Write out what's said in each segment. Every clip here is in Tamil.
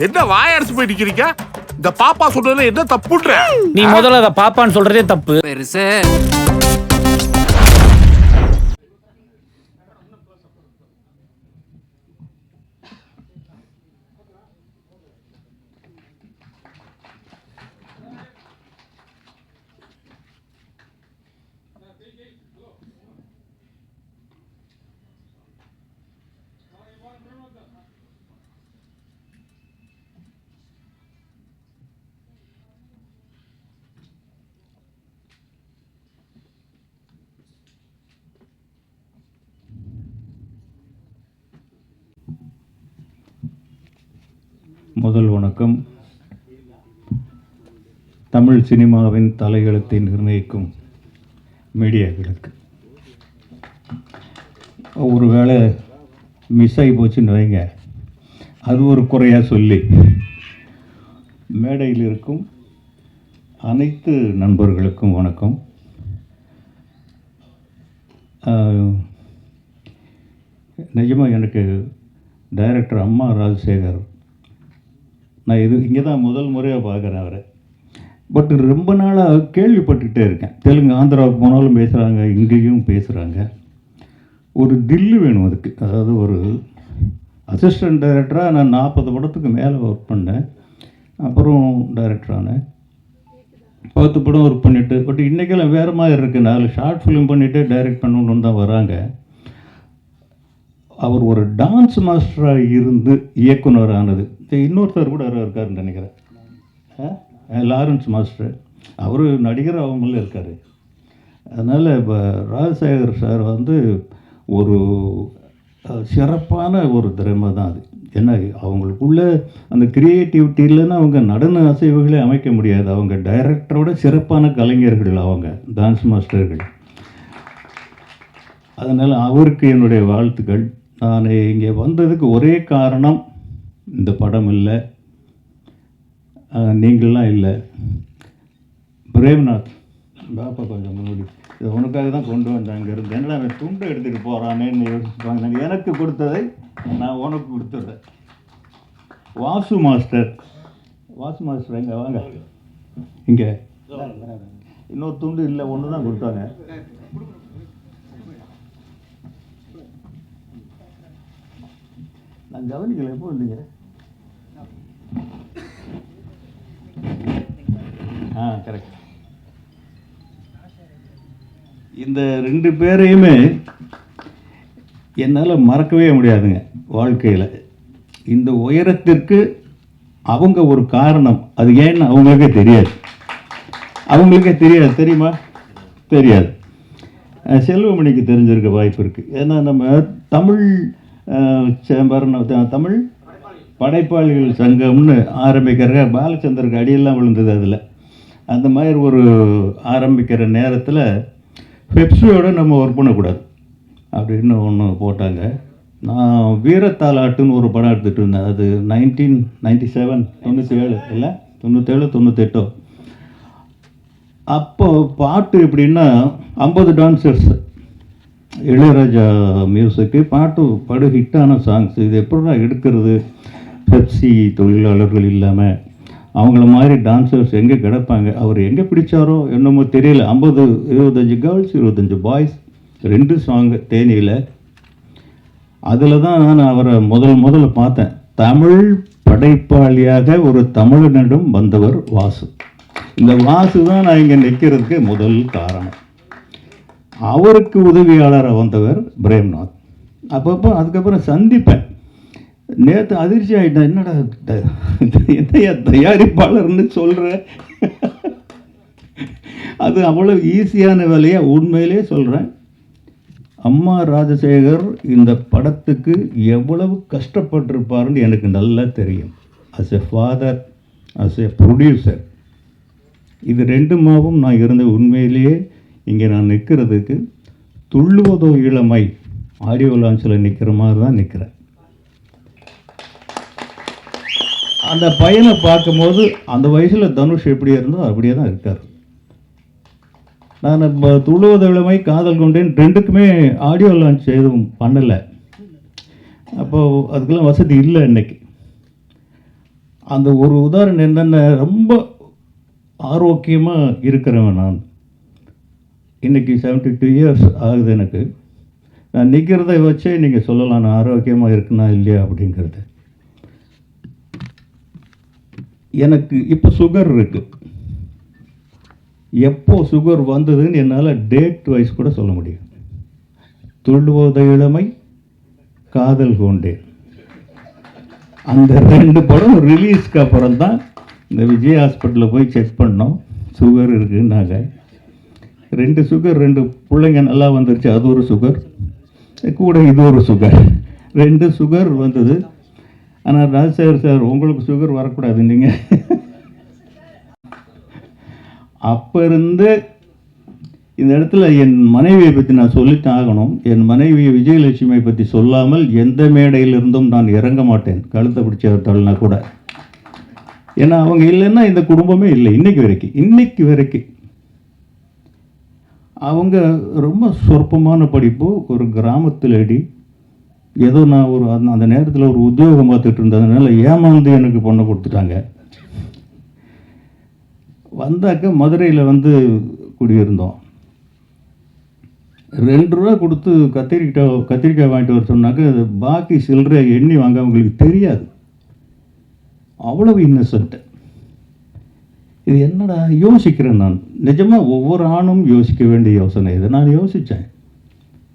என்ன வாயடிச்சு போய் நிக்கிறீங்க? இந்த பாப்பா சொன்னதுல என்ன தப்புன்ற? நீ முதல்ல அதை பாப்பான்னு சொல்றதே தப்பு. பெருசு முதல் வணக்கம் தமிழ் சினிமாவின் தலையெழுத்தை நிர்ணயிக்கும் மீடியாக்களுக்கு ஒரு வேளை மிஸ் ஆகி போச்சுன்னு வைங்க. அது ஒரு குறையாக சொல்லி மேடையில் இருக்கும் அனைத்து நண்பர்களுக்கும் வணக்கம். நிஜமாக எனக்கு டைரக்டர் அம்மா ராஜசேகர் நான் இது இங்கே தான் முதல் முறையாக பார்க்குறேன் அவரை. பட் ரொம்ப நாளாக கேள்விப்பட்டுக்கிட்டே இருக்கேன். தெலுங்கு ஆந்திராவுக்கு போனாலும் பேசுகிறாங்க இங்கேயும் பேசுகிறாங்க ஒரு தில்லு வேணும் அதுக்கு. அதாவது ஒரு அசிஸ்டன்ட் டைரக்டராக நான் நாற்பது படத்துக்கு மேலே ஒர்க் பண்ணேன். அப்புறம் டைரக்டரானேன் பத்து படம் ஒர்க் பண்ணிவிட்டு பட் இன்றைக்கெல்லாம் வேறு மாதிரி இருக்குது நாலு ஷார்ட் ஃபிலிம் பண்ணிவிட்டு டைரக்ட் பண்ணணுன்னு தான் வராங்க. அவர் ஒரு டான்ஸ் மாஸ்டராக இருந்து இயக்குனர் ஆனது இன்னொருத்தர் கூட யாரோ இருக்காருன்னு நினைக்கிறேன். ஆ, லாரன்ஸ் மாஸ்டர். அவர் நடிகர் அவங்களும் இருக்கார். அதனால் இப்போ ராஜசேகர் சார் வந்து ஒரு சிறப்பான ஒரு திறமை தான் அது. என்ன அவங்களுக்குள்ள அந்த கிரியேட்டிவிட்டி இல்லைன்னா அவங்க நடன அசைவுகளே அமைக்க முடியாது. அவங்க டைரக்டரோட சிறப்பான கலைஞர்கள் அவங்க டான்ஸ் மாஸ்டர்கள் அதனால் அவருக்கு என்னுடைய வாழ்த்துக்கள். நான் இங்கே வந்ததுக்கு ஒரே காரணம் இந்த படம் இல்லை. நீங்களெலாம் இல்லை. பிரேம்நாத் பாப்பா கொஞ்சம் முன்னாடி. இது உனக்காக தான் கொண்டு வந்தேன் அங்கே இருந்து. என்னடா அவன் துண்டை எடுத்துகிட்டு போகிறானேன்னு எனக்கு கொடுத்ததை நான் உனக்கு கொடுத்துட்றேன். வாசு மாஸ்டர். வாசு மாஸ்டர் எங்கே? வாங்க. இங்கே. இன்னொரு துண்டு இல்லை ஒன்று தான் கொடுத்தாங்க. நான் கவனிக்கல. எப்போ வந்தீங்க? ஆ கரெக்ட் இந்த ரெண்டு பேரையுமே என்னால் மறக்கவே முடியாதுங்க வாழ்க்கையில். இந்த உயரத்திற்கு அவங்க ஒரு காரணம். அது ஏன்னு அவங்களுக்கே தெரியாது. அவங்களுக்கே தெரியாது தெரியுமா? தெரியாது. செல்வமணிக்கு தெரிஞ்சிருக்க வாய்ப்பு இருக்குது ஏன்னா நம்ம தமிழ் சேம்பரன் தமிழ் படைப்பாளிகள் சங்கம்னு ஆரம்பிக்கிற பாலச்சந்தருக்கு அடியெல்லாம் விழுந்தது அதில். அந்த மாதிரி ஒரு ஆரம்பிக்கிற நேரத்தில் பெப்சியோடு நம்ம ஒர்க் பண்ணக்கூடாது. அப்படின்னு ஒன்று போட்டாங்க. நான் வீரத்தாலாட்டுன்னு ஒரு படம் எடுத்துகிட்டு இருந்தேன். அது நைன்டீன் நைன்டி செவன் தொண்ணூற்றி ஏழு இல்லை? தொண்ணூற்றேழு தொண்ணூற்றெட்டோ அப்போ பாட்டு எப்படின்னா ஐம்பது டான்சர்ஸ் இளையராஜா மியூசிக்கு பாட்டு படு ஹிட்டான சாங்ஸ் இது எப்படின்னா எடுக்கிறது? பெப்சி தொழிலாளர்கள் இல்லாமல் அவங்கள மாதிரி டான்சர்ஸ் எங்கே கிடப்பாங்க? அவர் எங்கே பிடிச்சாரோ என்னமோ தெரியல. ஐம்பது இருபத்தஞ்சி கேர்ள்ஸ் இருபத்தஞ்சி பாய்ஸ் ரெண்டு சாங்கு தேனியில். அதில் தான் நான் அவரை முதல் முதல்ல பார்த்தேன். தமிழ் படைப்பாளியாக ஒரு தமிழனிடம் வந்தவர் வாசு. இந்த வாசு தான் நான் இங்கே நிற்கிறதுக்கு முதல் காரணம். அவருக்கு உதவியாளராக வந்தவர் பிரேம்நாத். அப்பப்போ அதுக்கப்புறம் சந்திப்பேன். நேற்று அதிர்ச்சி ஆகிட்டேன் என்னடா என்னையா தயாரிப்பாளர்னு சொல்கிற அது அவ்வளோ ஈஸியான வேலையை? உண்மையிலே சொல்கிறேன் அம்மா ராஜசேகர் இந்த படத்துக்கு எவ்வளவு கஷ்டப்பட்டிருப்பாருன்னு எனக்கு நல்லா தெரியும். As a father as a producer இது ரெண்டுமாவும் நான் இருந்த உண்மையிலேயே இங்கே நான் நிற்கிறதுக்கு துள்ளுவதோ இளமை ஆடியோ லான்ச்சில் நிற்கிற மாதிரி தான் நிற்கிறேன் அந்த பையனை பார்க்கும்போது அந்த வயசில் தனுஷ் எப்படி இருந்தோ அப்படியே தான் இருக்கார். நான் இப்போ துள்ளுவதோ காதல் கொண்டேன். ரெண்டுக்குமே ஆடியோ லான்ச் எதுவும் பண்ணலை. அப்போது அதுக்கெல்லாம் வசதி இல்லை இன்னைக்கு. அந்த ஒரு உதாரணம் என்னென்ன ரொம்ப ஆரோக்கியமாக இருக்கிறவன் நான். இன்னைக்கு 72 டூ இயர்ஸ் ஆகுது எனக்கு. நான் நிற்கிறத வச்சே நீங்கள் சொல்லலாம் நான் ஆரோக்கியமாக இருக்குனா இல்லையா அப்படிங்கிறது. எனக்கு இப்போ சுகர் இருக்குது எப்போ சுகர் வந்ததுன்னு என்னால் டேட் வைஸ் கூட சொல்ல முடியும் துள்ளுவோத இளமை காதல் கொண்டேன். அந்த ரெண்டு படம் ரிலீஸ்க்கு அப்புறம் தான் இந்த விஜய் ஹாஸ்பிட்டலில் போய் செக் பண்ணோம். சுகர் இருக்குன்னாங்க. ரெண்டு சுகர் ரெண்டு பிள்ளைங்க நல்லா வந்துருச்சு. அது ஒரு சுகர் கூட இது ஒரு சுகர் ரெண்டு சுகர் வந்தது. ஆனால் ராஜசேகர் சார் உங்களுக்கு சுகர் வரக்கூடாது நீங்கள் அப்போ இருந்து இந்த இடத்துல என் மனைவியை பற்றி நான் சொல்லித்தான் ஆகணும். என் மனைவி விஜயலட்சுமியை பற்றி சொல்லாமல் எந்த மேடையிலிருந்தும் நான் இறங்க மாட்டேன். கழுத்தை பிடிச்சவர்த்தாள்னா கூட. ஏன்னா அவங்க இல்லைன்னா இந்த குடும்பமே இல்லை. இன்றைக்கு வரைக்கும். இன்றைக்கு வரைக்கும். அவங்க ரொம்ப சொற்பமான படிப்பு. ஒரு கிராமத்தில் அடி ஏதோ நான் ஒரு அந்த அந்த நேரத்தில் ஒரு உத்தியோகம் பார்த்துட்டு இருந்ததுனால ஏமாந்து எனக்கு பொண்ணை கொடுத்துட்டாங்க. வந்தாக்க மதுரையில் வந்து குடியிருந்தோம். ரெண்டு ரூபா கொடுத்து கத்திரிக்காய் கத்திரிக்காய் வாங்கிட்டு வர சொன்னாக்க பாக்கி சில்லறை எண்ணி வாங்க அவங்களுக்கு தெரியாது. அவ்வளவு இன்னசென்ட் இது என்னடா? யோசிக்கிறேன் நான். நிஜமாக ஒவ்வொரு ஆணும் யோசிக்க வேண்டிய யோசனை. இது நான் யோசித்தேன்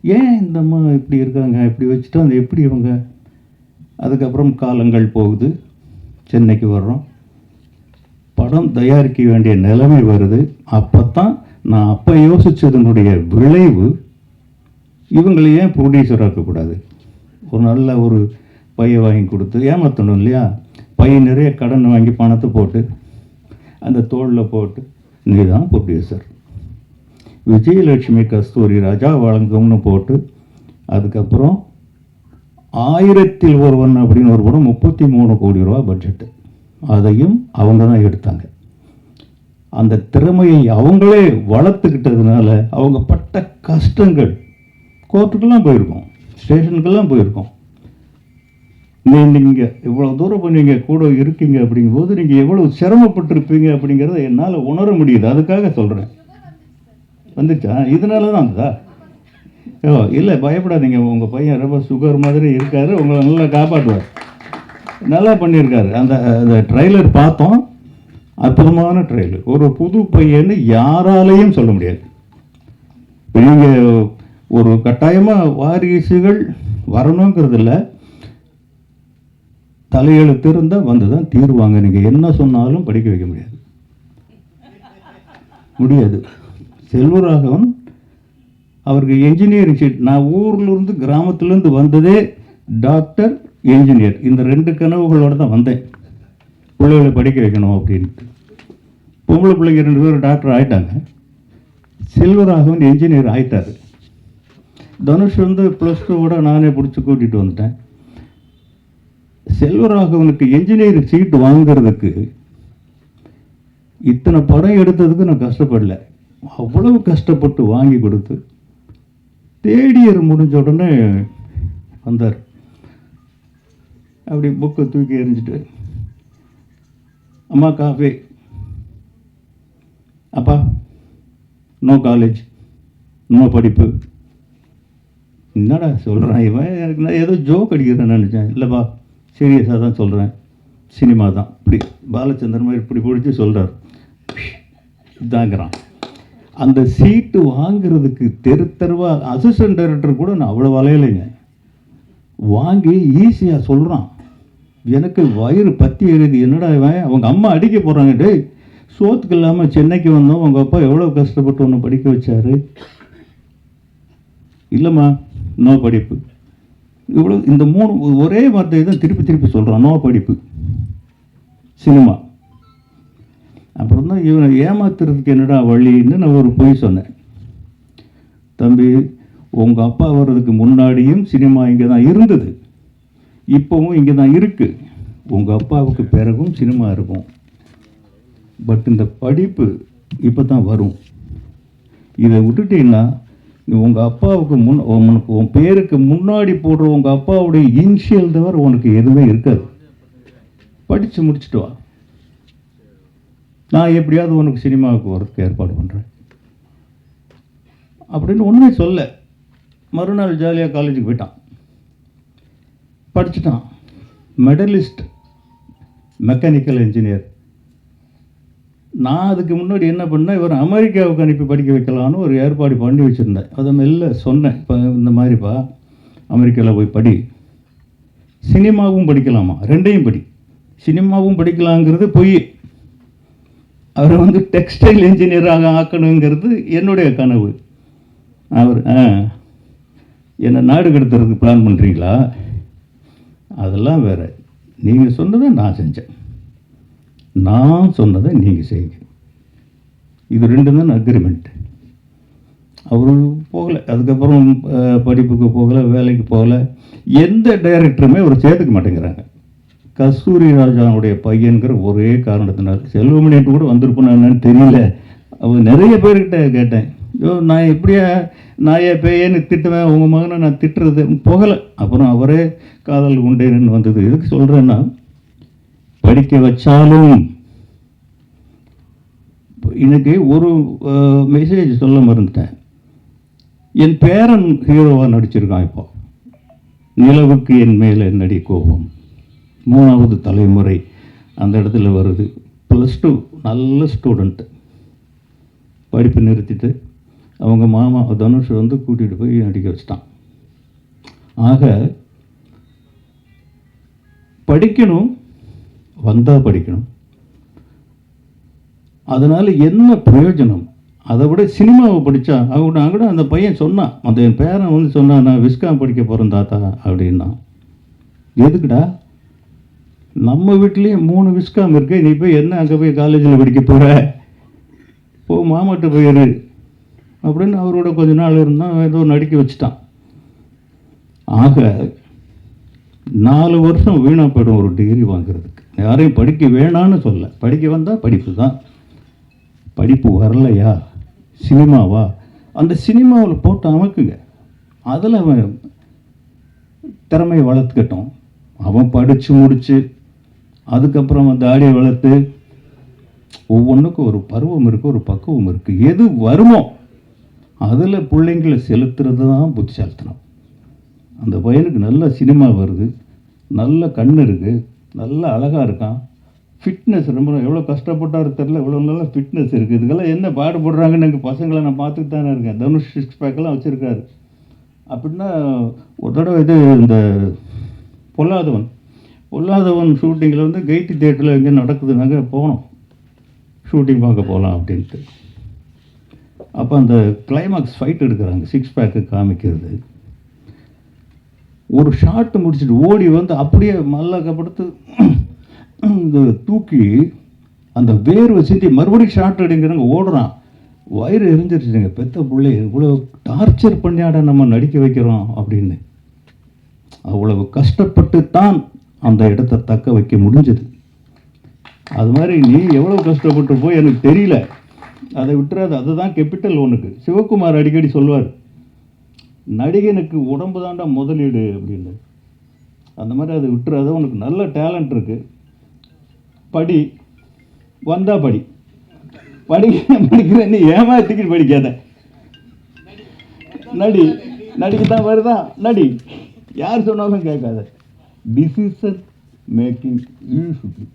ஏன் இந்த அம்மா இப்படி இருக்காங்க? இப்படி வச்சுட்டா அது எப்படி இவங்க? அதுக்கப்புறம் காலங்கள் போகுது. சென்னைக்கு வர்றோம். படம் தயாரிக்க வேண்டிய நிலைமை வருது. அப்போ தான் நான் அப்போ யோசித்ததனுடைய விளைவு இவங்களை ஏன் ப்ரொடியூசர் ஆக்கக்கூடாது? ஒரு நல்ல ஒரு பையை வாங்கி கொடுத்து ஏமாற்றணும் இல்லையா? பையன் நிறைய கடன் வாங்கி பணத்தை போட்டு அந்த தோளில் போட்டு நீ தான் ப்ரொடியூசர் விஜயலட்சுமி கஸ்தூரி ராஜா வழங்கும்னு போட்டு அதுக்கப்புறம் ஆயிரத்தில் ஒருவன் அப்படின்னு ஒரு படம் முப்பத்தி மூணு கோடி ரூபா பட்ஜெட்டு அதையும் அவங்க தான் எடுத்தாங்க. அந்த திறமையை அவங்களே வளர்த்துக்கிட்டதுனால அவங்க பட்ட கஷ்டங்கள் கோர்ட்டுக்கெல்லாம் போயிருக்கோம் ஸ்டேஷனுக்கெல்லாம் போயிருக்கோம். நீங்கள் இவ்வளோ தூரம் நீங்கள் கூட இருக்கீங்க அப்படிங்கும்போது நீங்கள் எவ்வளோ சிரமப்பட்டிருப்பீங்க அப்படிங்கிறத என்னால் உணர முடியுது. அதுக்காக சொல்கிறேன் வந்துச்சா? இதனால தான் வந்ததா? ஓ இல்லை பயப்படாதீங்க. உங்கள் பையன் ரொம்ப சுகர் மாதிரி இருக்காரு. உங்களை நல்லா காப்பாற்றுவார் நல்லா பண்ணியிருக்காரு. அந்த அந்த ட்ரெய்லர் பார்த்தோம். அற்புதமான ட்ரெய்லர் ஒரு புது பையன்னு யாராலையும் சொல்ல முடியாது. நீங்கள் ஒரு கட்டாயமாக வாரிசுகள் வரணுங்கிறது இல்லை தலையெழுத்து இருந்தால் வந்து தான் தீருவாங்க. நீங்கள் என்ன சொன்னாலும் படிக்க வைக்க முடியாது. முடியாது. செல்வராகவன் அவருக்கு என்ஜினியரிங் சீட் நான் ஊர்லேருந்து கிராமத்துலேருந்து வந்ததே டாக்டர் என்ஜினியர் இந்த ரெண்டு கனவுகளோடு தான் வந்தேன். பிள்ளைகளை படிக்க வைக்கணும் அப்படின்ட்டு. பொம்பளை பிள்ளைங்க ரெண்டு பேரும் டாக்டர் ஆயிட்டாங்க. செல்வராகவன் என்ஜினியர் ஆகிட்டார் தனுஷ் வந்து ப்ளஸ் டூவோட நானே பிடிச்சி கூட்டிகிட்டு வந்துட்டேன். செல்வராகவனுக்கு என்ஜினியரிங் சீட் வாங்குறதுக்கு இத்தனை படம் எடுத்ததுக்கு நான் கஷ்டப்படல. அவ்வளவு கஷ்டப்பட்டு வாங்கி கொடுத்து தேடியர் முடிஞ்ச உடனே வந்தார். அப்படி புக்கை தூக்கி எறிஞ்சிட்டு அம்மா காஃபி. அப்பா நோ காலேஜ் நோ படிப்பு. என்னடா சொல்கிறான் இவன்? எனக்கு நான் ஏதோ ஜோக் அடிக்கிறேன்னு நினச்சேன். இல்லைப்பா சீரியஸாக தான் சொல்கிறேன் சினிமா தான். இப்படி பாலச்சந்திரன் மாதிரி இப்படி பிடிச்சி சொல்கிறார் இதாங்கிறான். அந்த சீட்டு வாங்கிறதுக்கு தெரு தெருவா அசிஸ்டன்ட் டைரக்டர் கூட நான் அவ்வளோ வலையிலைங்க வாங்கி ஈஸியாக சொல்கிறான் எனக்கு வயிறு பத்தி எழுதி என்னடா இவன்? அவங்க அம்மா அடிக்க போகிறாங்க டே சோத்துக்கு இல்லாமல் சென்னைக்கு வந்தோம். உங்கள் அப்பா எவ்வளோ கஷ்டப்பட்டு ஒன்று படிக்க வச்சாரு? இல்லைம்மா நோ படிப்பு. இவ்வளோ இந்த மூணு ஒரே வார்த்தையை தான் திருப்பி திருப்பி சொல்கிறான் நோ படிப்பு. சினிமா. அப்புறம் தான் இவனை ஏமாத்துறதுக்கு என்னடா வழின்னு நான் ஒரு பொய் சொன்னேன். தம்பி உங்கள் அப்பா வர்றதுக்கு முன்னாடியும் சினிமா இங்கே தான் இருந்தது. இப்போவும் இங்கே தான் இருக்குது உங்கள் அப்பாவுக்கு பிறகும் சினிமா இருக்கும். பட் இந்த படிப்பு இப்போ தான் வரும். இதை விட்டுட்டீங்கன்னா உங்கள் அப்பாவுக்கு முன் உனக்கு உன் பேருக்கு முன்னாடி போடுற உங்கள் அப்பாவுடைய இன்ஷியல் தவிர உனக்கு எதுவுமே இருக்காது. படித்து முடிச்சுட்டு வா. நான் எப்படியாவது உனக்கு சினிமாவுக்கு வரதுக்கு ஏற்பாடு பண்ணுறேன் அப்படின்னு ஒன்றுமே சொல்ல மறுநாள் ஜாலியாக காலேஜுக்கு போயிட்டான். படிச்சுட்டான். மெடலிஸ்ட் மெக்கானிக்கல் இன்ஜினியர் நான் அதுக்கு முன்னாடி என்ன பண்ணேன் இவர் அமெரிக்காவுக்கு அனுப்பி படிக்க வைக்கலான்னு ஒரு ஏற்பாடு பண்ணி வச்சுருந்தேன். அதை மெல்ல சொன்னேன். இப்போ இந்த மாதிரிப்பா அமெரிக்காவில் போய் படி. சினிமாவும் படிக்கலாமா? ரெண்டையும் படி. சினிமாவும் படிக்கலாங்கிறது பொய். அவரை வந்து டெக்ஸ்டைல் இன்ஜினியராக ஆக்கணுங்கிறது என்னுடைய கனவு. அவர் ஆ என்னை நாடு கடத்துறதுக்கு பிளான் பண்ணுறீங்களா அதெல்லாம் வேறு. நீங்கள் சொன்னதை நான் செஞ்சேன். நான் சொன்னதை நீங்கள் செய்யுங்க. இது ரெண்டு தான் அக்ரிமெண்ட் அவர் போகலை. அதுக்கப்புறம் படிப்புக்கு போகலை வேலைக்கு போகலை. எந்த டைரக்டருமே அவர் சேர்த்துக்க மாட்டேங்கிறாங்க. கஸ்தூரி ராஜாவுடைய பையன்கிற ஒரே காரணத்தினால் செல்வமணிட்டு கூட வந்திருப்பேன் என்னன்னு தெரியல. அவர் நிறைய பேர்கிட்ட கேட்டேன். ஐயோ நான் எப்படியா நாயே பேயேன்னு திட்டுவேன் உங்கள் மகனை நான் திட்டுறது? போகலை. அப்புறம் அவரே காதல் உண்டேன்னு வந்தது. எதுக்கு சொல்கிறேன்னா படிக்க வச்சாலும் இன்னைக்கு ஒரு மெசேஜ் சொல்ல மறந்துட்டேன். என் பேரன் ஹீரோவாக நடிச்சிருக்கான் இப்போ. நிலவுக்கு என் மேலே நடி கோபம்? மூணாவது தலைமுறை அந்த இடத்துல வருது. ப்ளஸ் டூ நல்ல ஸ்டூடெண்ட்டு படிப்பு நிறுத்திட்டு அவங்க மாமா தனுஷ் வந்து கூட்டிகிட்டு போய் நடிக்க வச்சிட்டான். ஆக படிக்கணும் வந்தால் படிக்கணும். அதனால் என்ன பிரயோஜனம்? அதை விட சினிமாவை படித்தா அவங்க கூட அந்த பையன் சொன்னான் அந்த என் பேரன் வந்து சொன்னான் நான் விஸ்காம் படிக்க போகிறேன் தாத்தா அப்படின்னா. எதுக்குடா? நம்ம வீட்லேயும் மூணு விஸ்காம் இருக்குது நீ போய் என்ன அங்கே போய் காலேஜில் படிக்க போகிற போ மாமாட்ட போயிரு அப்படின்னு அவரோட கொஞ்ச நாள் இருந்தால் ஏதோ நடிக்க வச்சுட்டான். ஆக நாலு வருஷம் வீணாக போயிடும் ஒரு டிகிரி வாங்குறதுக்கு. யாரையும் படிக்க வேணான்னு சொல்ல. படிக்க வந்தால் படிப்பு தான். படிப்பு வரலையா? சினிமாவா? அந்த சினிமாவில் போட்டு அமைக்குங்க. அதில் அவன் திறமையை வளர்த்துக்கட்டும் அவன் படித்து முடித்து அதுக்கப்புறம் அந்த தாடியை வளர்த்து ஒவ்வொன்றுக்கும் ஒரு பருவம் இருக்குது ஒரு பக்குவம் இருக்குது எது வருமோ அதில் பிள்ளைங்களை செலுத்துறது தான் புத்திசாலித்தனம். அந்த பையனுக்கு நல்ல சினிமா வருது நல்ல கண் இருக்குது நல்ல அழகாக இருக்கான். ஃபிட்னஸ் ரொம்ப எவ்வளோ கஷ்டப்பட்டாரு தெரில இவ்வளோ நல்ல ஃபிட்னஸ் இருக்குது இதுக்கெல்லாம் என்ன பாடுபடுறாங்கன்னு எங்கள் பசங்களை நான் பார்த்துட்டு தானே இருக்கேன். தனுஷ் சிக்ஸ் பேக்கெல்லாம் வச்சுருக்காரு. அப்படின்னா ஒரு தடவை இது இந்த பொல்லாதவன் பொல்லாதவன் ஷூட்டிங்கில் வந்து கெய்டி தேட்டரில் எங்கே நடக்குதுனாக்க போனோம். ஷூட்டிங் பார்க்க போகலாம் அப்படின்ட்டு. அப்போ அந்த கிளைமாக்ஸ் ஃபைட் எடுக்கிறாங்க. சிக்ஸ் பேக்கு காமிக்கிறது. ஒரு ஷாட் முடிச்சுட்டு ஓடி வந்து அப்படியே மல்லக்கப்படுத்து இந்த தூக்கி அந்த வேர்வை சிந்தி மறுபடியும் ஷாட் அடிங்கிறாங்க ஓடுறான். வயிறு எரிஞ்சிருச்சுங்க. பெத்த பிள்ளை இவ்வளோ டார்ச்சர் பண்ணியாட நம்ம நடிக்க வைக்கிறோம் அப்படின்னு. அவ்வளவு கஷ்டப்பட்டு தான் அந்த இடத்த தக்க வைக்க முடிஞ்சது. அது மாதிரி நீ எவ்வளோ கஷ்டப்பட்டு போய் எனக்கு தெரியல. அதை விட்டுறாது அதுதான் கெப்பிட்டல் ஒன்றுக்கு சிவகுமார் அடிக்கடி சொல்வார் நடிகனுக்கு உடம்பு தாண்டா முதலீடு அப்படின்னு அந்த மாதிரி அதை விட்டுறாத உனக்கு நல்ல டேலண்ட் இருக்குது படி வந்தால் படி. படிக்க படிக்கிற நீ ஏமாத்திக்கிட்டு படிக்காத. நடி நடிக்க தான் வருதான் நடி. யார் சொன்னாலும் கேட்காத. டிசிஷன் மேக்கிங் யூஸ்ஃபுல்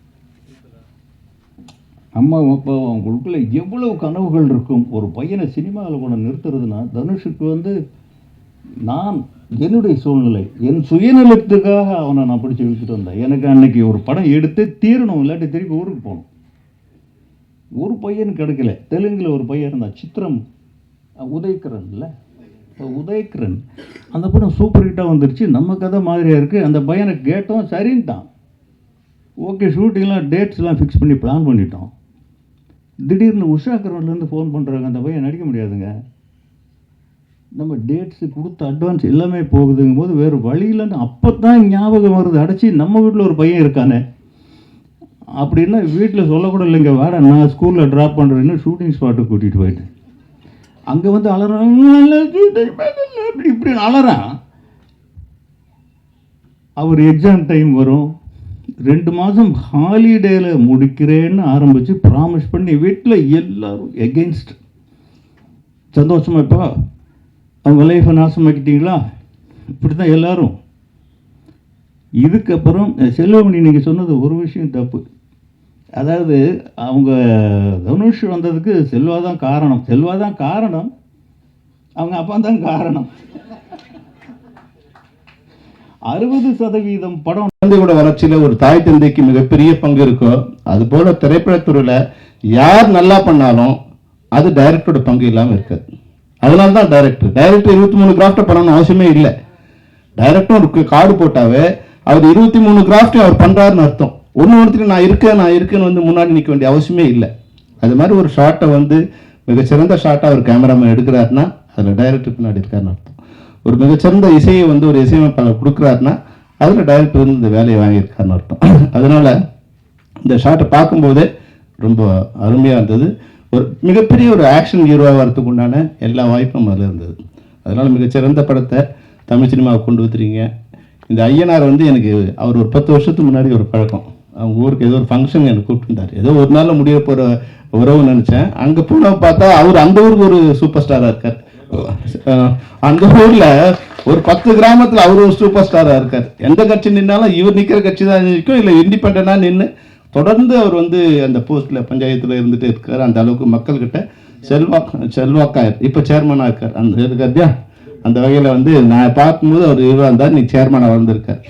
அம்மா அப்பா அவங்களுக்குள்ள எவ்வளவு கனவுகள் இருக்கும். ஒரு பையனை சினிமாவில் கொண்டு நிறுத்துறதுன்னா தனுஷுக்கு வந்து நான் என்னுடைய சூழ்நிலை என் சுயநலத்துக்காக அவனை நான் பிடிச்சி இழுத்துட்டு வந்தேன். எனக்கு அன்னைக்கு ஒரு படம் எடுத்து தீரணும் இல்லாட்டி திருப்பி ஊருக்கு போகணும். ஒரு பையன் கிடைக்கல தெலுங்கில் ஒரு பையன் இருந்தான் சித்திரம் அஹ், இப்போ உதயகிரன் அந்த படம் சூப்பர் ஹிட்டாக வந்துருச்சு. நம்ம கதை மாதிரியாக இருக்குது அந்த பையனை கேட்டோம் சரின்ட்டான். ஓகே ஷூட்டிங்லாம் டேட்ஸ்லாம் ஃபிக்ஸ் பண்ணி பிளான் பண்ணிட்டோம். திடீர்னு உஷா கிரௌண்ட்லேருந்து ஃபோன் பண்ணுறாங்க அந்த பையன் நடிக்க முடியாதுங்க. நம்ம டேட்ஸு கொடுத்த அட்வான்ஸ் எல்லாமே போகுதுங்கும் போது வேறு வழி இல்லைன்னு அப்போ தான் ஞாபகம் வருது. அடைச்சி நம்ம வீட்டில் ஒரு பையன் இருக்கானே. அப்படின்னா வீட்டில் சொல்லக்கூட இல்லைங்க. வேட நான் ஸ்கூலில் ட்ராப் பண்ணுறேன்னு ஷூட்டிங் ஸ்பாட்டுக்கு கூட்டிகிட்டு போயிட்டேன். அங்கே வந்து அலறான். இப்படி இப்படி அலறான். அவர் எக்ஸாம் டைம் வரும். ரெண்டு மாதம் ஹாலிடேயில் முடிக்கிறேன்னு ஆரம்பித்து ப்ராமிஸ் பண்ணி வீட்டில் எல்லோரும் எகெயின்ஸ்ட் சந்தோஷமாப்பா அவங்க லைஃப்பை நாசமாக்கிட்டீங்களா இப்படி தான் எல்லோரும். இதுக்கப்புறம் செல்வமணி நீங்கள் சொன்னது ஒரு விஷயம் தப்பு. அதாவது அவங்க தனுஷ் வந்ததுக்கு செல்வா தான் காரணம். செல்வா தான் காரணம். அவங்க அப்பா தான் காரணம். அறுபது சதவீதம் படம் குழந்தையோட வளர்ச்சியில ஒரு தாய் தந்தைக்கு மிகப்பெரிய பங்கு இருக்கும் அது போல யார் நல்லா பண்ணாலும் அது டைரக்டரோட பங்கு இல்லாமல் இருக்காது. அதனால தான் டைரக்டர் டைரக்டர் இருபத்தி மூணு கிராஃப்ட் பண்ணணும் அவசியமே இல்லை. டைரக்டர் ஒரு கார்டு போட்டாவே அவர் இருபத்தி மூணு கிராஃப்டை அவர் பண்ணுறாருன்னு அர்த்தம். ஒன்று ஒருத்தர் நான் இருக்கேன் நான் இருக்கேன்னு வந்து முன்னாடி நிற்க வேண்டிய அவசியமே இல்லை. அது மாதிரி ஒரு ஷார்ட்டை வந்து மிகச்சிறந்த ஷார்ட்டாக ஒரு கேமராமேன் எடுக்கிறாருன்னா அதில் டைரக்டர் பின்னாடி இருக்காருன்னு அர்த்தம். ஒரு மிகச்சிறந்த இசையை வந்து ஒரு இசையமைப்பாளர் கொடுக்குறாருன்னா அதில் டைரக்டர் வந்து இந்த வேலையை வாங்கியிருக்காருன்னு அர்த்தம். அதனால் இந்த ஷார்ட்டை பார்க்கும்போதே ரொம்ப அருமையாக இருந்தது. ஒரு மிகப்பெரிய ஒரு ஆக்ஷன் ஹீரோவாக வரத்துக்கு உண்டான எல்லா வாய்ப்பும் அதில் இருந்தது. அதனால் மிகச்சிறந்த படத்தை தமிழ் சினிமாவுக்கு கொண்டு வந்துறீங்க இந்த ஐயனார் வந்து எனக்கு அவர் ஒரு பத்து வருஷத்துக்கு முன்னாடி ஒரு பழக்கம். அவங்க ஊருக்கு ஏதோ ஒரு ஃபங்க்ஷன் எனக்கு கூப்பிட்டுருந்தார் ஏதோ ஒரு நாளில் முடிய போகிற உறவு நினச்சேன். அங்கே போன பார்த்தா அவர் அந்த ஊருக்கு ஒரு சூப்பர் ஸ்டாராக இருக்கார். அந்த ஊரில் ஒரு பத்து கிராமத்தில் அவர் ஒரு சூப்பர் ஸ்டாராக இருக்கார். எந்த கட்சி நின்னாலும் இவர் நிற்கிற கட்சி தான் நிற்கும் இல்லை இண்டிபெண்ட்டாக நின்று தொடர்ந்து அவர் வந்து அந்த போஸ்ட்டில் பஞ்சாயத்தில் இருந்துட்டு இருக்கார். அந்த அளவுக்கு மக்கள்கிட்ட செல்வாக் செல்வாக்காயர். இப்போ சேர்மனா இருக்கார். அந்த இருக்காருயா அந்த வகையில் வந்து நான் பார்க்கும்போது அவர் இவராக இருந்தார். நீ சேர்மனாக வந்திருக்கார்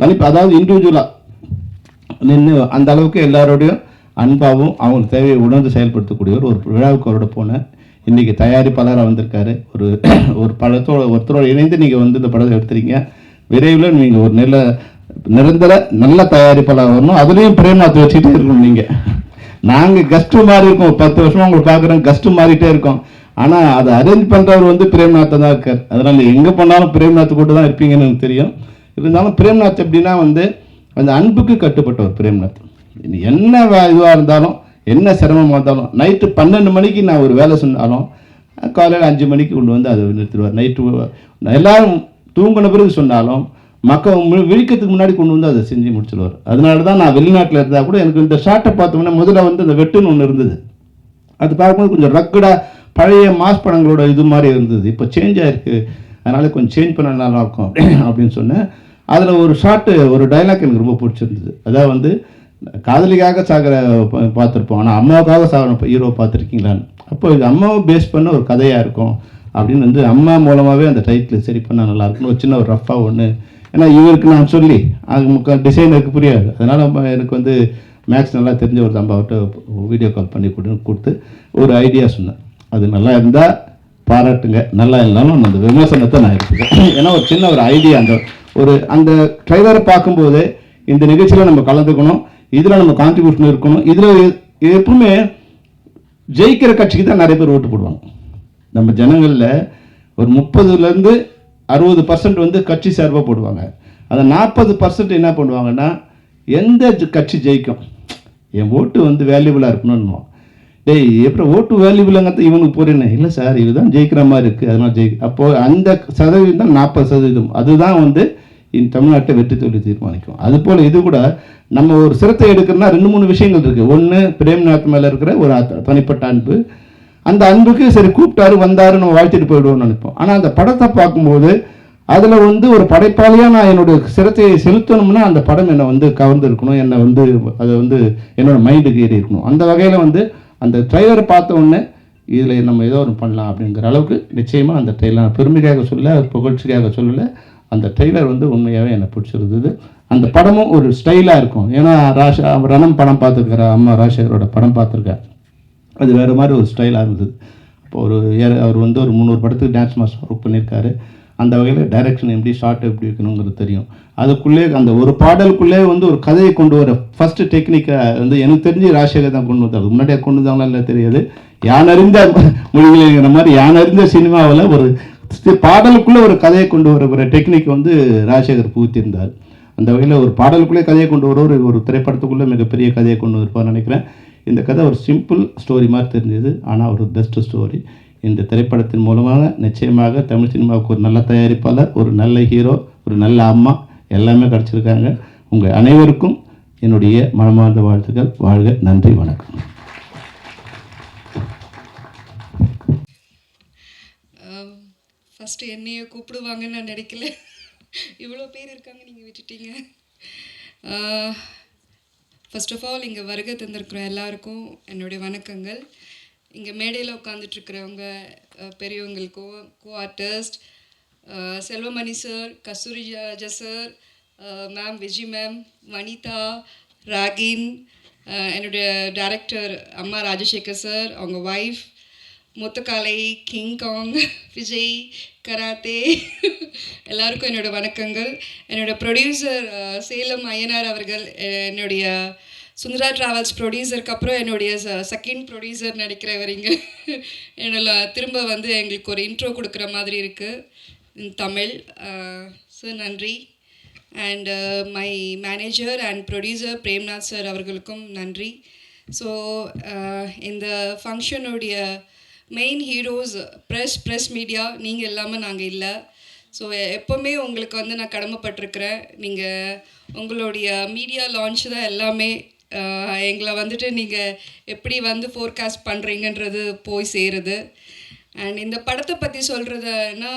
தனிப்பு அதாவது இண்டிவிஜுவலாக நின்று அந்த அளவுக்கு எல்லாரோடையும் அன்பாகவும் அவங்க தேவையை உணர்ந்து செயல்படுத்தக்கூடியவர். ஒரு விழாவுக்கு அவரோட போனேன் இன்றைக்கி தயாரிப்பாளராக வந்திருக்காரு. ஒரு ஒரு படத்தோட ஒருத்தரோட இணைந்து நீங்கள் வந்து இந்த படத்தை எடுத்துறீங்க. விரைவில் நீங்கள் ஒரு நல்ல நிரந்தர நல்ல தயாரிப்பாளர் வரணும். அதுலேயும் பிரேமாத்து வச்சுட்டே இருக்கணும் நீங்கள் நாங்கள் கஸ்ட்டு மாறி இருக்கோம். பத்து வருஷமாக உங்களை பார்க்குறோம். கஸ்ட்டு மாறிட்டே இருக்கோம். ஆனால் அதை அரேஞ்ச் பண்ணுறவர் வந்து பிரேம்நாத்தை தான் இருக்கார். அதனால் எங்கே பண்ணாலும் பிரேம்நாத் கூட தான் இருப்பீங்கன்னு எனக்கு தெரியும். இருந்தாலும் பிரேம்நாத் எப்படின்னா வந்து அந்த அன்புக்கு கட்டுப்பட்டவர் பிரேம்நாத் என்ன இதுவாக இருந்தாலும் என்ன சிரமமாக இருந்தாலும் நைட்டு பன்னெண்டு மணிக்கு நான் ஒரு வேலை சொன்னாலும் காலையில் அஞ்சு மணிக்கு கொண்டு வந்து அதை நிறுத்திடுவார். நைட்டு எல்லாரும் தூங்கின பிறகு சொன்னாலும் மக்கள் விழிக்கிறதுக்கு முன்னாடி கொண்டு வந்து அதை செஞ்சு முடிச்சிடுவார். அதனால தான் நான் வெளிநாட்டில் இருந்தால் கூட எனக்கு இந்த ஷார்ட்டை பார்த்தோம்னா முதல்ல வந்து அந்த வெட்டுன்னு ஒன்று இருந்தது. அது பார்க்கும்போது கொஞ்சம் ரக்கடாக பழைய மாஸ் படங்களோட இது மாதிரி இருந்தது. இப்போ சேஞ்ச் ஆயிருக்கு. அதனால கொஞ்சம் சேஞ்ச் பண்ண நல்லா இருக்கும் அப்படின்னு சொன்னேன். அதில் ஒரு ஷாட்டு ஒரு டைலாக் எனக்கு ரொம்ப பிடிச்சிருந்தது. அதாவது வந்து காதலிக்காக சாகிற பார்த்துருப்போம். ஆனால் அம்மாவுக்காக சாகிற ஹீரோ பார்த்துருக்கீங்களான்னு. அப்போ இது அம்மாவை பேஸ் பண்ண ஒரு கதையாக இருக்கும். அப்படின்னு வந்து அம்மா மூலமாகவே அந்த டைட்டில் சரி பண்ணால் நல்லா இருக்கும்னு ஒரு சின்ன ஒரு ரஃபாக ஒன்று ஏன்னா இவருக்கு நான் சொல்லி அது முக்க டிசைனருக்கு புரியாது. அதனால் எனக்கு வந்து மேக்ஸ் நல்லா தெரிஞ்ச ஒரு தம்பாவிட்ட வீடியோ கால் பண்ணி கொடு கொடுத்து ஒரு ஐடியா சொன்னேன். அது நல்லா இருந்தால் பாராட்டுங்க. நல்லா இல்லைனாலும் அந்த விமர்சனத்தை நான் எடுத்துக்கிறேன். ஏன்னா ஒரு சின்ன ஒரு ஐடியா அந்த ஒரு அந்த ட்ரைலரை பார்க்கும்போது இந்த நிகழ்ச்சியில் நம்ம கலந்துக்கணும் இதில் நம்ம கான்ட்ரிபியூஷன் இருக்கணும் இதில் எப்பவுமே ஜெயிக்கிற கட்சிக்கு தான் நிறைய பேர் ஓட்டு போடுவாங்க. நம்ம ஜனங்களில் ஒரு முப்பதுலேருந்து அறுபது பர்சன்ட் வந்து கட்சி சார்பாக போடுவாங்க. அந்த நாற்பது பர்சன்ட் என்ன பண்ணுவாங்கன்னா எந்த கட்சி ஜெயிக்கும்? என் ஓட்டு வந்து வேல்யூபிளாக இருக்கணும்னு டேய் எப்படி ஓட்டு வேல்யூபிளாங்கிறத இவனுக்கு போறேன்னு இல்லை சார் இதுதான் ஜெயிக்கிற மாதிரி இருக்குது அதனால் ஜெயி அப்போது அந்த சதவீதம் தான் நாற்பது சதவீதம். அதுதான் வந்து இன் தமிழ்நாட்டை வெற்றி தோல்வி தீர்மானிக்கும். அது போல் இது கூட நம்ம ஒரு சிரத்தை எடுக்கிறோம்னா ரெண்டு மூணு விஷயங்கள் இருக்குது ஒன்று பிரேம்நாத் மேலே இருக்கிற ஒரு தனிப்பட்ட அன்பு. அந்த அன்புக்கு சரி கூப்பிட்டாரு வந்தாரு நம்ம வாழ்த்திட்டு போயிடுவோம்னு நினைப்போம். ஆனால் அந்த படத்தை பார்க்கும்போது அதில் வந்து ஒரு படைப்பாளியாக நான் என்னுடைய சிரத்தையை செலுத்தணும்னா அந்த படம் என்னை வந்து கவர்ந்து இருக்கணும் என்னை வந்து அதை வந்து என்னோடய மைண்டுக்கு ஏறி இருக்கணும். அந்த வகையில் வந்து அந்த ட்ரைலரை பார்த்த உடனே இதில் நம்ம ஏதோ ஒன்று பண்ணலாம் அப்படிங்கிற அளவுக்கு நிச்சயமாக அந்த ட்ரெய்லர் பெருமைக்காக சொல்ல புகழ்ச்சிக்காக சொல்லலை. அந்த ட்ரெய்லர் வந்து உண்மையாகவே எனக்கு பிடிச்சிருந்தது. அந்த படமும் ஒரு ஸ்டைலாக இருக்கும். ஏன்னா ராஷா ரணம் படம் பார்த்துருக்காரு. அம்மா ராஜசேகரோட படம் பார்த்துருக்கேன் அது வேறு மாதிரி ஒரு ஸ்டைலாக இருந்தது. இப்போ ஒரு அவர் வந்து ஒரு முந்நூறு படத்துக்கு டான்ஸ் மாஸ்டர் ஒர்க் பண்ணியிருக்காரு. அந்த வகையில் டைரக்ஷன் எப்படி ஷார்ட் எப்படி வைக்கணுங்கிறது தெரியும். அதுக்குள்ளே அந்த ஒரு பாடலுக்குள்ளே வந்து ஒரு கதையை கொண்டு வர ஃபஸ்ட்டு டெக்னிக்கை வந்து எனக்கு தெரிஞ்சு ராஜசேகர் தான் கொண்டு வந்தார் முன்னாடியே கொண்டு வந்தாங்களா இல்லை தெரியாது. யான் அறிந்த மாதிரி யானறிந்த சினிமாவில் ஒரு பாடலுக்குள்ளே ஒரு கதையை கொண்டு வருகிற ஒரு டெக்னிக் வந்து ராஜசேகர் புகுத்தியிருந்தார் அந்த வகையில் ஒரு பாடலுக்குள்ளே கதையை கொண்டு வர ஒரு திரைப்படத்துக்குள்ளே மிகப்பெரிய கதையை கொண்டு வருப்பார்னு நினைக்கிறேன். இந்த கதை ஒரு சிம்பிள் ஸ்டோரி மாதிரி தெரிஞ்சது ஆனால் ஒரு பெஸ்ட் ஸ்டோரி. இந்த திரைப்படத்தின் மூலமாக நிச்சயமாக தமிழ் சினிமாவுக்கு ஒரு நல்ல தயாரிப்பாளர் ஒரு நல்ல ஹீரோ ஒரு நல்ல அம்மா எல்லாமே கிடச்சிருக்காங்க. உங்கள் அனைவருக்கும் என்னுடைய மனமார்ந்த வாழ்த்துக்கள். வாழ்க நன்றி வணக்கம். ஃபஸ்ட்டு என்னையை கூப்பிடுவாங்கன்னு நான் நினைக்கல. இவ்வளோ பேர் இருக்காங்க நீங்கள் விட்டுட்டீங்க. ஃபர்ஸ்ட் ஆஃப் ஆல் இங்கே வருகை தந்திருக்கிற எல்லாருக்கும் என்னுடைய வணக்கங்கள். இங்கே மேடையில் உட்காந்துட்ருக்கிறவங்க பெரியவங்களுக்கோ co artist Selvamani sir Kasthuri ஜா sir ma'am Viji ma'am Vanitha Ragin என்னுடைய டைரக்டர் அம்மா ராஜசேகர் சார் அவங்க wife Muthukaalai King Kong Vijay karate. எல்லாருக்கும் என்னோட வணக்கங்கள். என்னோட ப்ரொடியூசர் சேலம் ஐயனார் அவர்கள் என்னுடைய சுந்தரா ட்ராவல்ஸ் ப்ரொடியூசருக்கு அப்புறம் என்னுடைய செகண்ட் ப்ரொடியூசர் நினைக்கிறவரிங்க என்னோட திரும்ப வந்து எங்களுக்கு ஒரு இன்ட்ரோ கொடுக்குற மாதிரி இருக்குது தமிழ் சார் நன்றி. And my manager and producer Premnath sir அவர்களுக்கும் நன்றி. ஸோ இந்த ஃபங்க்ஷனுடைய main heroes press press media நீங்கள் இல்லாமல் நாங்கள் இல்லை. ஸோ எப்போவுமே உங்களுக்கு வந்து நான் கடமைப்பட்டிருக்கிறேன். நீங்கள் உங்களுடைய மீடியா லான்ச் தான் எல்லாமே எங்களை வந்துட்டு நீங்கள் எப்படி வந்து ஃபோர்காஸ்ட் பண்ணுறீங்கன்றது போய் சேருது. அண்ட் இந்த படத்தை பற்றி சொல்கிறதுனா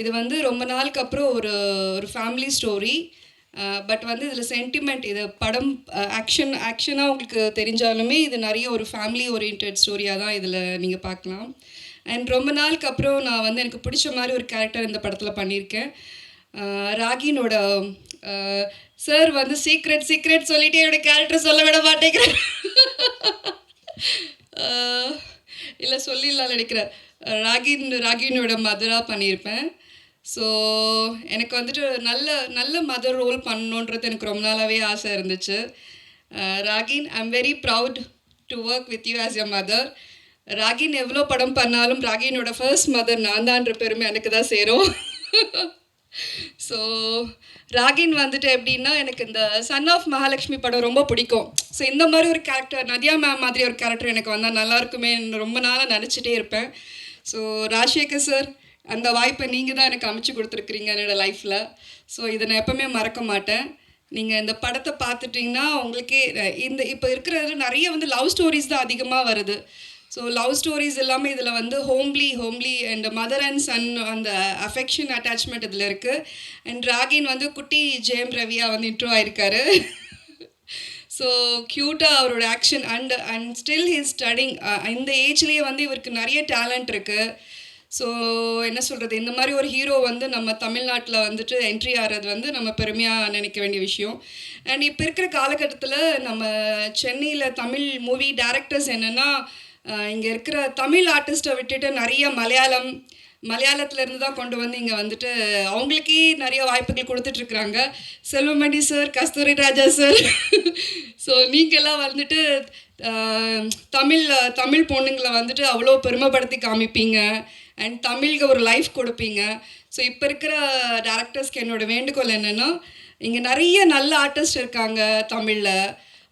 இது வந்து ரொம்ப நாளுக்கு அப்புறம் ஒரு ஒரு ஃபேமிலி ஸ்டோரி பட் வந்து இதில் சென்டிமெண்ட் இது படம் ஆக்ஷன் ஆக்ஷனாக உங்களுக்கு தெரிஞ்சாலுமே இது நிறைய ஒரு ஃபேமிலி ஓரியன்ட் ஸ்டோரியாக தான் இதில் நீங்கள் பார்க்கலாம். அண்ட் ரொம்ப நாளுக்கு அப்புறம் நான் வந்து எனக்கு பிடிச்ச மாதிரி ஒரு கேரக்டர் இந்த படத்தில் பண்ணியிருக்கேன். ராகினோட சார் வந்து சீக்ரெட் சீக்ரெட் சொல்லிட்டு என்னோட கேரக்டர் சொல்ல விட மாட்டேங்கிறேன் இல்லை சொல்லிடலாம் நினைக்கிறேன் ராகின் ராகினோட மதராக பண்ணியிருப்பேன். ஸோ எனக்கு வந்துட்டு நல்ல நல்ல மதர் ரோல் பண்ணணுன்றது எனக்கு ரொம்ப நாளாகவே ஆசை இருந்துச்சு. Ragin I am very proud to work with you as a mother Ragin எவ்வளோ படம் பண்ணாலும் ராகினோட ஃபர்ஸ்ட் மதர் நான் தான்ற பெருமை எனக்கு தான் சேரும். ஸோ ராகின் வந்துட்டு எப்படின்னா எனக்கு இந்த சன் ஆஃப் மகாலட்சுமி படம் ரொம்ப பிடிக்கும். ஸோ இந்த மாதிரி ஒரு கேரக்டர் நதியா மேம் மாதிரி ஒரு கேரக்டர் எனக்கு வந்தால் நல்லா இருக்குமே ரொம்ப நாளாக நினச்சிட்டே இருப்பேன். ஸோ ராஜசேகர் சார் அந்த வாய்ப்பை நீங்கள் தான் எனக்கு அமைச்சு கொடுத்துருக்குறீங்க என்னோடய லைஃப்பில் ஸோ இதை நான் எப்போவுமே மறக்க மாட்டேன். நீங்கள் இந்த படத்தை பார்த்துட்டிங்கன்னா உங்களுக்கே இந்த இப்போ இருக்கிறது நிறைய வந்து லவ் ஸ்டோரிஸ் தான் அதிகமாக வருது. ஸோ லவ் ஸ்டோரிஸ் எல்லாமே இதில் வந்து homely homely and mother and son அந்த அஃபெக்ஷன் அட்டாச்மெண்ட் இதில் இருக்குது அண்ட் ராகின் வந்து குட்டி ஜெயம் ரவியா வந்து இன்ட்ரோ ஆயிருக்காரு. ஸோ க்யூட்டாக அவரோட action and and still he's studying இந்த ஏஜ்லேயே வந்து இவருக்கு நிறைய டேலண்ட் இருக்குது ஸோ என்ன சொல்கிறது இந்த மாதிரி ஒரு ஹீரோ வந்து நம்ம தமிழ்நாட்டில் வந்துட்டு என்ட்ரி ஆகிறது வந்து நம்ம பெருமையாக நினைக்க வேண்டிய விஷயம். அண்ட் இப்போ இருக்கிற காலகட்டத்தில் நம்ம சென்னையில் தமிழ் மூவி டேரக்டர்ஸ் என்னென்னா இங்கே இருக்கிற தமிழ் ஆர்டிஸ்ட்டை விட்டுட்டு நிறைய மலையாளம் மலையாளத்துலேருந்து தான் கொண்டு வந்து இங்கே வந்துட்டு அவங்களுக்கே நிறைய வாய்ப்புகள் கொடுத்துட்ருக்குறாங்க Selvamani sir Kasthuri Raja sir so நீங்கள்லாம் வந்துட்டு தமிழ் தமிழ் பொண்ணுங்களை வந்துட்டு அவ்வளோ பெருமைப்படுத்தி காமிப்பீங்க. அண்ட் தமிழுக்கு ஒரு லைஃப் கொடுப்பீங்க. ஸோ இப்போ இருக்கிற டேரக்டர்ஸ்க்கு என்னோட வேண்டுகோள் என்னென்னா இங்கே நிறைய நல்ல ஆர்டிஸ்ட் இருக்காங்க தமிழில்.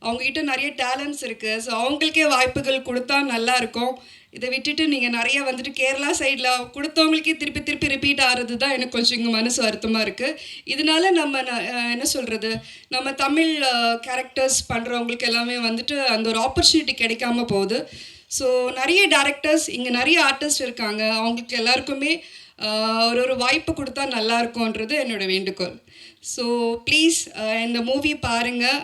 அவங்ககிட்ட நிறைய டேலண்ட்ஸ் இருக்குது ஸோ அவங்களுக்கே வாய்ப்புகள் கொடுத்தா நல்லா இருக்கும். இதை விட்டுட்டு நீங்கள் நிறைய வந்துட்டு கேரளா சைடில் கொடுத்தவங்களுக்கே திருப்பி திருப்பி ரிப்பீட் ஆகிறது தான் எனக்கு கொஞ்சம் இங்கே மனசு வருத்தமாக இருக்குது இதனால நம்ம என்ன சொல்கிறது நம்ம தமிழ் கேரக்டர்ஸ் பண்ணுறவங்களுக்கு எல்லாமே வந்துட்டு அந்த ஒரு ஆப்பர்ச்சுனிட்டி கிடைக்காம போகுது. ஸோ நிறைய டேரக்டர்ஸ் இங்கே நிறைய ஆர்டிஸ்ட் இருக்காங்க. அவங்களுக்கு எல்லாருக்குமே ஒரு ஒரு வாய்ப்பு கொடுத்தா நல்லா இருக்கும்ன்றது என்னோட வேண்டுகோள். ஸோ ப்ளீஸ் இந்த மூவி பாருங்கள்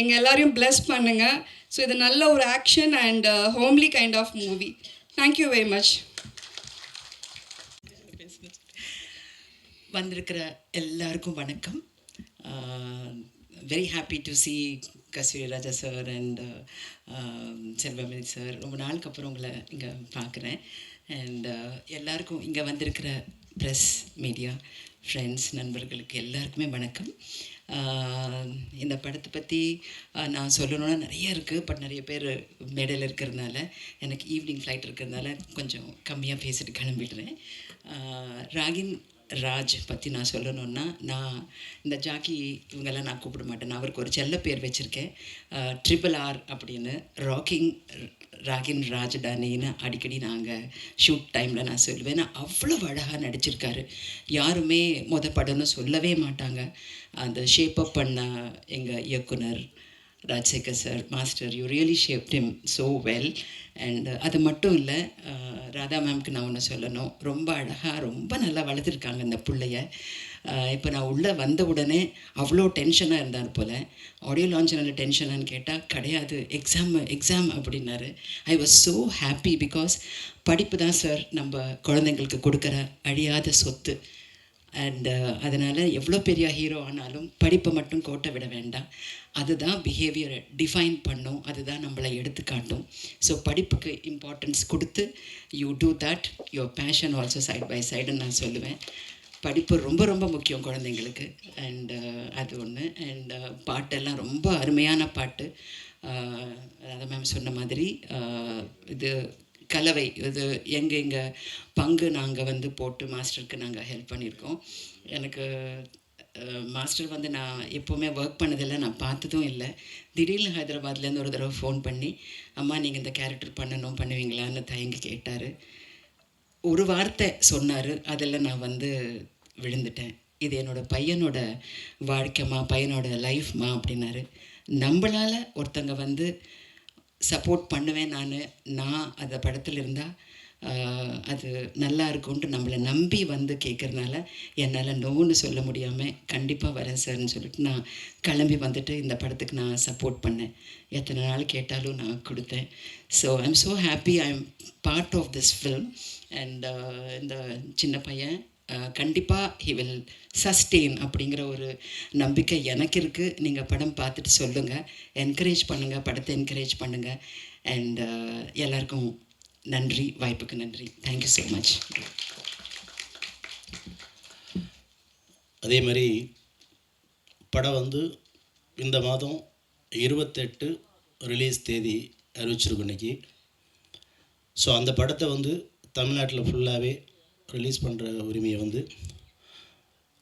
எங்கள் எல்லாரையும் bless பண்ணுங்கள் ஸோ இது நல்ல ஒரு action and homely kind of movie thank you very much வந்திருக்கிற எல்லாருக்கும் வணக்கம். Very happy to see Kasthuri Raja sir and Selvamani sir ரொம்ப நாளுக்கு அப்புறம் உங்களை இங்கே பார்க்குறேன் அண்ட் எல்லாருக்கும் இங்கே வந்திருக்கிற ப்ரெஸ் மீடியா ஃப்ரெண்ட்ஸ் நண்பர்களுக்கு எல்லாருக்குமே வணக்கம். இந்த படத்தை பற்றி நான் சொல்லணும்னா நிறைய இருக்குது பட் நிறைய பேர் மேடையில் இருக்கிறதுனால எனக்கு ஈவினிங் ஃப்ளைட் இருக்கிறதுனால கொஞ்சம் கம்மியாக பேசிட்டு கிளம்பிடுறேன். ராகின் ராஜ் பற்றி நான் சொல்லணுன்னா நான் இந்த ஜாக்கி இவங்கெல்லாம் நான் கூப்பிட மாட்டேன். நான் அவருக்கு ஒரு செல்ல பேர் வச்சுருக்கேன். ட்ரிபிள் ஆர் அப்படின்னு. ராக்கிங் ராகின் ராஜடானின்னு அடிக்கடி நாங்கள் ஷூட் டைமில் நான் சொல்லுவேன். நான் அவ்வளோ அழகாக நடிச்சிருக்காரு. யாருமே மொத படம்னு சொல்லவே மாட்டாங்க. அந்த ஷேப் அப் பண்ண எங்கள் இயக்குனர் Rajasekar sir master you really shaped him so well and அது மட்டும் இல்லை uh, ராதா மேம்க்கு நான் ஒன்று சொல்லணும். ரொம்ப அழகாக ரொம்ப நல்லா வளர்த்துருக்காங்க இந்த பிள்ளைய. Uh, இப்போ நான் உள்ளே வந்த உடனே அவ்வளோ டென்ஷனாக இருந்தார் போல். ஆடியோ லான்ச் டென்ஷனான்னு கேட்டால் கிடையாது எக்ஸாம் எக்ஸாம் அப்படின்னாரு. I was so happy because படிப்பு தான் சார் நம்ம குழந்தைங்களுக்கு கொடுக்குற அழியாத சொத்து. அண்டு uh, அதனால் எவ்வளோ பெரிய ஹீரோ ஆனாலும் படிப்பை மட்டும் கோட்டை விட வேண்டாம். அதுதான் பிஹேவியரை டிஃபைன் பண்ணும். அதுதான் நம்மளை எடுத்துக்காட்டும் ஸோ படிப்புக்கு இம்பார்ட்டன்ஸ் கொடுத்து you do that your passion also side by சைடுன்னு நான் சொல்லுவேன். படிப்பு ரொம்ப ரொம்ப முக்கியம் குழந்தைங்களுக்கு. அண்டு uh, அது ஒன்று அண்ட் uh, பாட்டெல்லாம் ரொம்ப அருமையான பாட்டு. அதை மேம் சொன்ன மாதிரி இது கலவை இது எங்கள் எங்கள் பங்கு நாங்கள் வந்து போட்டு மாஸ்டருக்கு நாங்கள் ஹெல்ப் பண்ணியிருக்கோம். எனக்கு மாஸ்டர் வந்து நான் எப்போவுமே ஒர்க் பண்ணதில்லை நான் பார்த்ததும் இல்லை. திடீர்னு ஹைதராபாத்லேருந்து ஒரு தடவை ஃபோன் பண்ணி அம்மா நீங்கள் இந்த கேரக்டர் பண்ணணும் பண்ணுவீங்களான்னு தயங்கி கேட்டார். ஒரு வார்த்தை சொன்னார் அதில் நான் வந்து விழுந்துட்டேன். இது என்னோடய பையனோட வாழ்க்கைமா பையனோட லைஃப்மா அப்படின்னாரு. நம்மளால் ஒருத்தங்க வந்து சப்போர்ட் பண்ணுவேன் நான். நான் அந்த படத்தில் இருந்தால் அது நல்லா இருக்கும்ன்ட்டு நம்மளை நம்பி வந்து கேட்குறனால என்னால் நோன்னு சொல்ல முடியாமல் கண்டிப்பாக வரேன் சார்னு சொல்லிட்டு நான் கிளம்பி வந்துட்டு இந்த படத்துக்கு நான் சப்போர்ட் பண்ணேன். எத்தனை நாள் கேட்டாலும் நான் கொடுத்தேன். So I am so happy I am part of this film and இந்த சின்ன பையன் கண்டிப்பாக ஹி வில் சஸ்டெயின் அப்படிங்கிற ஒரு நம்பிக்கை எனக்கு இருக்குது நீங்கள் படம் பார்த்துட்டு சொல்லுங்கள் என்கரேஜ் பண்ணுங்கள் படத்தை என்கரேஜ் பண்ணுங்கள் அண்ட் எல்லாருக்கும் நன்றி. வாய்ப்புக்கு நன்றி. தேங்க்யூ ஸோ மச் அதே மாதிரி படம் வந்து இந்த மாதம் இருபத்தெட்டு ரிலீஸ் தேதி அறிவிச்சிருக்கோம் இன்றைக்கி ஸோ அந்த படத்தை வந்து தமிழ்நாட்டில் ஃபுல்லாகவே ரிலீஸ் பண்ணுற உரிமையை வந்து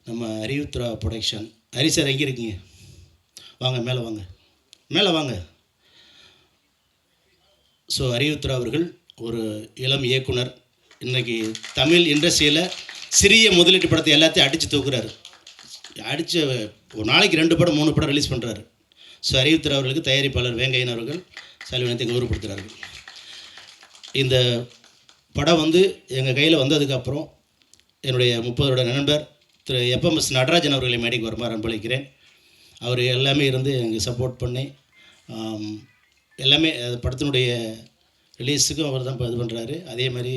நம்ம அறிவுத்ரா ப்ரொடக்ஷன் ஹரி சார் எங்கே இருக்கீங்க? வாங்க மேலே வாங்க. மேலே வாங்க. ஸோ அறிவுத்ரா அவர்கள் ஒரு இளம் இயக்குனர். இன்றைக்கி தமிழ் இண்டஸ்ட்ரியில் சிறிய முதலீட்டு படத்தை எல்லாத்தையும் அடித்து தூக்குறாரு. அடித்து ஒரு நாளைக்கு ரெண்டு படம் மூணு படம் ரிலீஸ் பண்ணுறாரு ஸோ அறிவுத்துறை அவர்களுக்கு தயாரிப்பாளர் வேங்கையன் அவர்கள் சல்வினத்தை கௌரவப்படுத்துகிறார்கள் இந்த படம் வந்து எங்கள் கையில் வந்ததுக்கப்புறம் என்னுடைய முப்பதோட நண்பர் திரு எப்எம்எஸ் நடராஜன் அவர்களை மேடைக்கு வருமாறு அன்பளிக்கிறேன். அவர் எல்லாமே இருந்து எனக்கு சப்போர்ட் பண்ணி எல்லாமே அது படத்தினுடைய ரிலீஸுக்கும் அவர் தான் இது பண்ணுறாரு அதே மாதிரி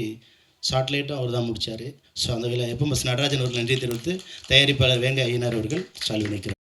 ஷார்ட்லைட்டும் அவர் தான் முடித்தார் ஸோ அந்த வேலை எப்எம்எஸ் நடராஜன் அவர்கள் நன்றி தெரிவித்து தயாரிப்பாளர் வேங்க ஐயனார் அவர்கள் சால்வி நிற்கிறார்